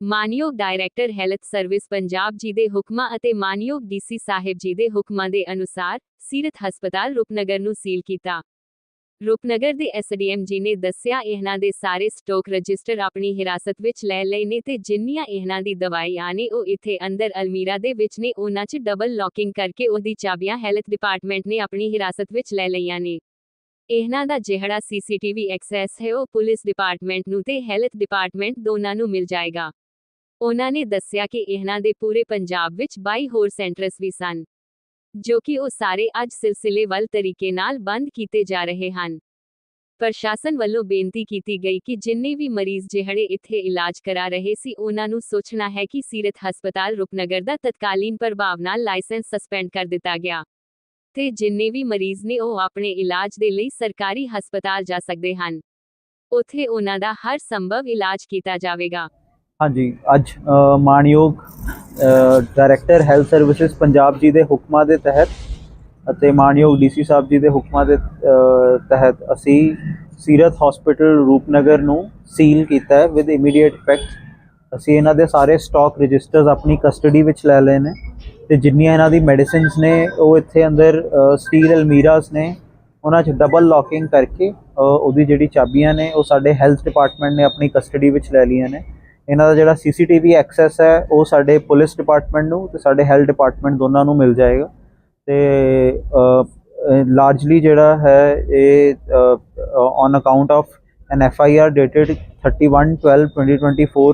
ਮਾਨਯੋਗ director health service Punjab ji ਦੇ ਹੁਕਮਾਂ ਅਤੇ ਮਾਨਯੋਗ ਡੀਸੀ ਸਾਹਿਬ ਜੀ ਦੇ ਹੁਕਮਾਂ ਦੇ ਅਨੁਸਾਰ ਸੀਰਤ ਹਸਪਤਾਲ ਰੂਪਨਗਰ ਨੂੰ ਸੀਲ ਕੀਤਾ। ਰੂਪਨਗਰ ਦੇ ਐਸਡੀਐਮ ਜੀ ਨੇ ਦੱਸਿਆ, ਇਹਨਾਂ ਦੇ ਸਾਰੇ ਸਟਾਕ ਰਜਿਸਟਰ ਆਪਣੀ ਹਿਰਾਸਤ ਵਿੱਚ ਲੈ ਲਏ ਨੇ ਤੇ ਜਿੰਨੀਆਂ ਇਹਨਾਂ ਦੀ ਦਵਾਈਆਂ ਨੇ ਉਹ ਇੱਥੇ ਅੰਦਰ ਅਲਮੀਰਾ ਦੇ ਵਿੱਚ ਨੇ, ਉਹਨਾਂ 'ਚ ਡਬਲ ਲੌਕਿੰਗ ਕਰਕੇ ਉਹਦੀ ਚਾਬੀਆਂ ਹੈਲਥ ਡਿਪਾਰਟਮੈਂਟ ਨੇ ਆਪਣੀ ਹਿਰਾਸਤ ਵਿੱਚ ਲੈ ਲਈਆਂ ਨੇ। ਇਹਨਾਂ ਦਾ ਜਿਹੜਾ ਸੀਸੀਟੀਵੀ ਐਕਸੈਸ ਹੈ, ਉਹ ਪੁਲਿਸ ਡਿਪਾਰਟਮੈਂਟ ਨੂੰ ਤੇ ਹੈਲਥ ਡਿਪਾਰਟਮੈਂਟ ਦੋਨਾਂ ਨੂੰ ਮਿਲ ਜਾਏਗਾ। ਉਹਨਾਂ ਨੇ ਦੱਸਿਆ ਕਿ ਇਹਨਾਂ ਦੇ ਪੂਰੇ ਪੰਜਾਬ ਵਿੱਚ 22 ਹੋਰ ਸੈਂਟਰਸ ਵੀ ਸਨ, ਜੋ ਕਿ ਉਹ ਸਾਰੇ ਅੱਜ ਸਿਲਸਿਲੇਵਾਰ ਤਰੀਕੇ ਨਾਲ ਬੰਦ ਕੀਤੇ ਜਾ ਰਹੇ ਹਨ। ਪ੍ਰਸ਼ਾਸਨ ਵੱਲੋਂ ਬੇਨਤੀ ਕੀਤੀ ਗਈ ਕਿ ਜਿੰਨੇ ਵੀ ਮਰੀਜ਼ ਜਿਹੜੇ ਇੱਥੇ ਇਲਾਜ ਕਰਾ ਰਹੇ ਸੀ, ਉਹਨਾਂ ਨੂੰ ਸੋਚਣਾ ਹੈ ਕਿ ਸੀਰਤ ਹਸਪਤਾਲ ਰੂਪਨਗਰ ਦਾ ਤਤਕਾਲੀਨ ਪ੍ਰਭਾਵ ਨਾਲ ਲਾਇਸੈਂਸ ਸਸਪੈਂਡ ਕਰ ਦਿੱਤਾ ਗਿਆ, ਤੇ ਜਿੰਨੇ ਵੀ ਮਰੀਜ਼ ਨੇ ਉਹ ਆਪਣੇ ਇਲਾਜ ਦੇ ਲਈ ਸਰਕਾਰੀ ਹਸਪਤਾਲ ਜਾ ਸਕਦੇ ਹਨ। ਉੱਥੇ ਉਹਨਾਂ ਦਾ ਹਰ ਸੰਭਵ ਇਲਾਜ ਕੀਤਾ ਜਾਵੇਗਾ। ਹਾਂਜੀ ਅੱਜ ਅ, ਮਾਣਯੋਗ director health services Punjab ji ਦੇ ਹੁਕਮਾਂ ਦੇ ਤਹਿਤ ਅਤੇ ਮਾਣਯੋਗ ਡੀਸੀ ਸਾਹਿਬ ਜੀ ਦੇ ਹੁਕਮਾਂ ਦੇ ਤਹਿਤ ਅਸੀਂ ਸੀਰਤ ਹਸਪੀਟਲ ਰੂਪਨਗਰ ਨੂੰ ਸੀਲ ਕੀਤਾ ਹੈ ਵਿਦ ਇਮੀਡੀਏਟ ਇਫੈਕਟ ਅਸੀਂ ਇਹਨਾਂ ਦੇ ਸਾਰੇ ਸਟਾਕ ਰਜਿਸਟਰਸ ਆਪਣੀ ਕਸਟਡੀ ਵਿੱਚ ਲੈ ਲਏ ਨੇ ਤੇ ਜਿੰਨੀਆਂ ਇਹਨਾਂ ਦੀ ਮੈਡੀਸਿਨਸ ਨੇ ਉਹ ਇੱਥੇ ਅੰਦਰ ਸਟੀਲ ਅਲਮੀਰਾਸ ਨੇ ਉਹਨਾਂ 'ਚ ਡਬਲ ਲੌਕਿੰਗ ਕਰਕੇ ਉਹਦੀ ਜਿਹੜੀ ਚਾਬੀਆਂ ਨੇ ਉਹ ਸਾਡੇ ਹੈਲਥ ਡਿਪਾਰਟਮੈਂਟ ਨੇ ਆਪਣੀ ਕਸਟਡੀ ਵਿੱਚ ਲੈ ਲਈਆਂ ਨੇ। ਇਹਨਾਂ ਦਾ ਜਿਹੜਾ ਸੀਸੀਟੀਵੀ ਐਕਸੈਸ ਹੈ ਉਹ ਸਾਡੇ ਪੁਲਿਸ ਡਿਪਾਰਟਮੈਂਟ ਨੂੰ ਤੇ ਸਾਡੇ ਹੈਲਥ ਡਿਪਾਰਟਮੈਂਟ ਦੋਨਾਂ ਨੂੰ ਮਿਲ ਜਾਏਗਾ। ਤੇ ਲਾਰਜਲੀ ਜਿਹੜਾ ਹੈ ਇਹ on account of N F I R dated 31 12 2024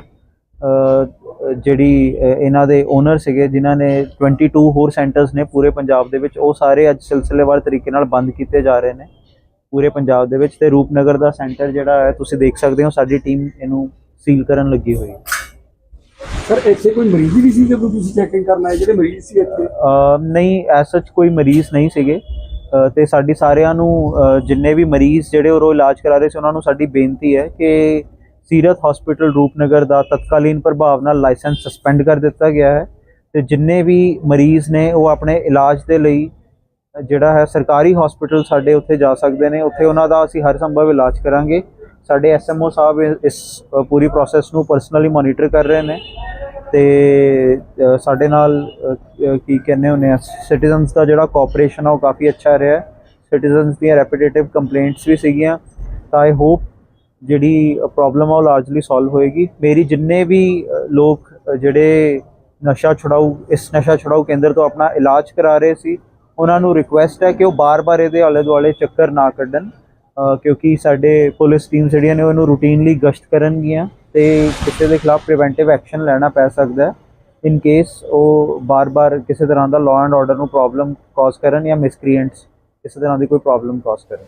ਅ, ਜਿਹੜੀ ਇਹਨਾਂ ਦੇ ਓਨਰ ਸੀਗੇ ਜਿਨ੍ਹਾਂ ਨੇ 22 ਹੋਰ ਸੈਂਟਰਸ ਨੇ ਪੂਰੇ ਪੰਜਾਬ ਦੇ ਵਿੱਚ ਉਹ ਸਾਰੇ ਅੱਜ ਸਿਲਸਿਲੇਵਾਰ ਤਰੀਕੇ ਨਾਲ ਬੰਦ ਕੀਤੇ ਜਾ ਰਹੇ ਨੇ। ਪੂਰੇ ਪੰਜਾਬ ਦੇ ਵਿੱਚ ਤੇ ਰੂਪਨਗਰ ਦਾ ਸੈਂਟਰ ਜਿਹੜਾ ਹੈ ਤੁਸੀਂ ਦੇਖ ਸਕਦੇ ਹੋ ਸਾਡੀ ਟੀਮ ਇਹਨੂੰ ਸੀਲ ਕਰਨ ਲੱਗੀ ਹੋਈ ਸਰ ਇੱਥੇ ਕੋਈ ਮਰੀਜ਼ ਵੀ ਸੀ ਜਦੋਂ ਤੁਸੀਂ ਚੈਕਿੰਗ ਕਰਨ ਆਏ? ਜਿਹੜੇ ਮਰੀਜ਼ ਸੀ ਇੱਥੇ? ਨਹੀਂ ਐਸ ਸੱਚ ਕੋਈ ਮਰੀਜ਼ ਨਹੀਂ ਸੀਗੇ। ਅ, ਤੇ ਸਾਡੀ ਸਾਰਿਆਂ ਨੂੰ ਜਿੰਨੇ ਵੀ ਮਰੀਜ਼ ਜਿਹੜੇ ਉਹ ਇਲਾਜ ਕਰਾ ਰਹੇ ਸੀ ਉਹਨਾਂ ਨੂੰ ਸਾਡੀ ਬੇਨਤੀ ਹੈ ਕਿ ਸੀਰਤ ਹਸਪੀਟਲ ਰੂਪਨਗਰ ਦਾ ਤਤਕਾਲੀਨ ਪ੍ਰਭਾਵ ਨਾਲ ਲਾਇਸੈਂਸ ਸਸਪੈਂਡ ਕਰ ਦਿੱਤਾ ਗਿਆ ਹੈ ਤੇ ਜਿੰਨੇ ਵੀ ਮਰੀਜ਼ ਨੇ ਉਹ ਆਪਣੇ ਇਲਾਜ ਦੇ ਲਈ ਜਿਹੜਾ ਹੈ ਸਰਕਾਰੀ ਹਸਪੀਟਲ ਸਾਡੇ ਉੱਥੇ ਜਾ ਸਕਦੇ ਨੇ। ਉੱਥੇ ਉਹਨਾਂ ਦਾ ਅਸੀਂ ਹਰ ਸੰਭਵ ਇਲਾਜ ਕਰਾਂਗੇ। ਸਾਡੇ ਐਸਐਮਓ ਸਾਹਿਬ ਇਸ ਪੂਰੀ ਪ੍ਰੋਸੈਸ ਨੂੰ ਪਰਸਨਲੀ ਮੋਨੀਟਰ ਕਰ ਰਹੇ ਨੇ ਤੇ ਸਾਡੇ ਨਾਲ ਕੀ ਕਹਿੰਦੇ ਹੁੰਦੇ ਆ ਸਿਟੀਜ਼ਨਸ ਦਾ ਜਿਹੜਾ ਕੋਆਪਰੇਸ਼ਨ ਆ ਉਹ ਕਾਫੀ ਅੱਛਾ ਰਿਹਾ ਸਿਟੀਜ਼ਨਸ ਦੀਆਂ ਰੈਪੀਟੇਟਿਵ ਕੰਪਲੇਂਟਸ ਵੀ ਸੀਗੀਆਂ, ਤਾਂ ਆਈ ਹੋਪ ਜਿਹੜੀ ਪ੍ਰੋਬਲਮ ਆ ਉਹ ਲਾਰਜਲੀ ਸੋਲਵ ਹੋਏਗੀ। ਮੇਰੀ ਜਿੰਨੇ ਵੀ ਲੋਕ ਜਿਹੜੇ ਨਸ਼ਾ ਛੁਡਾਊ, ਇਸ ਨਸ਼ਾ ਛੁਡਾਊ ਕੇਂਦਰ ਤੋਂ ਆਪਣਾ ਇਲਾਜ ਕਰਾ ਰਹੇ ਸੀ, ਉਹਨਾਂ ਨੂੰ ਰਿਕੁਐਸਟ ਹੈ ਕਿ ਉਹ ਬਾਰ-ਬਾਰ ਇਹਦੇ ਆਲੇ ਦੁਆਲੇ ਚੱਕਰ ਨਾ ਕੱਢਣ। ਕਿਉਂਕਿ ਸਾਡੇ ਪੁਲਿਸ ਟੀਮ ਜਿਹੜੀਆਂ ਨੇ ਉਹਨੂੰ ਰੂਟੀਨਲੀ ਗਸ਼ਤ ਕਰਨਗੀਆਂ ਤੇ ਕਿਸੇ ਦੇ ਖਿਲਾਫ ਪ੍ਰੀਵੈਂਟਿਵ ਐਕਸ਼ਨ ਲੈਣਾ ਪੈ ਸਕਦਾ ਹੈ ਇਨ ਕੇਸ ਉਹ ਬਾਰ-ਬਾਰ ਕਿਸੇ ਤਰ੍ਹਾਂ ਦਾ ਲਾਅ ਐਂਡ ਆਰਡਰ ਨੂੰ ਪ੍ਰੋਬਲਮ ਕਾਜ਼ ਕਰਨ ਜਾਂ ਮਿਸਕ੍ਰੀਐਂਟਸ ਕਿਸੇ ਤਰ੍ਹਾਂ ਦੀ ਕੋਈ ਪ੍ਰੋਬਲਮ ਕਾਜ਼ ਕਰਨ।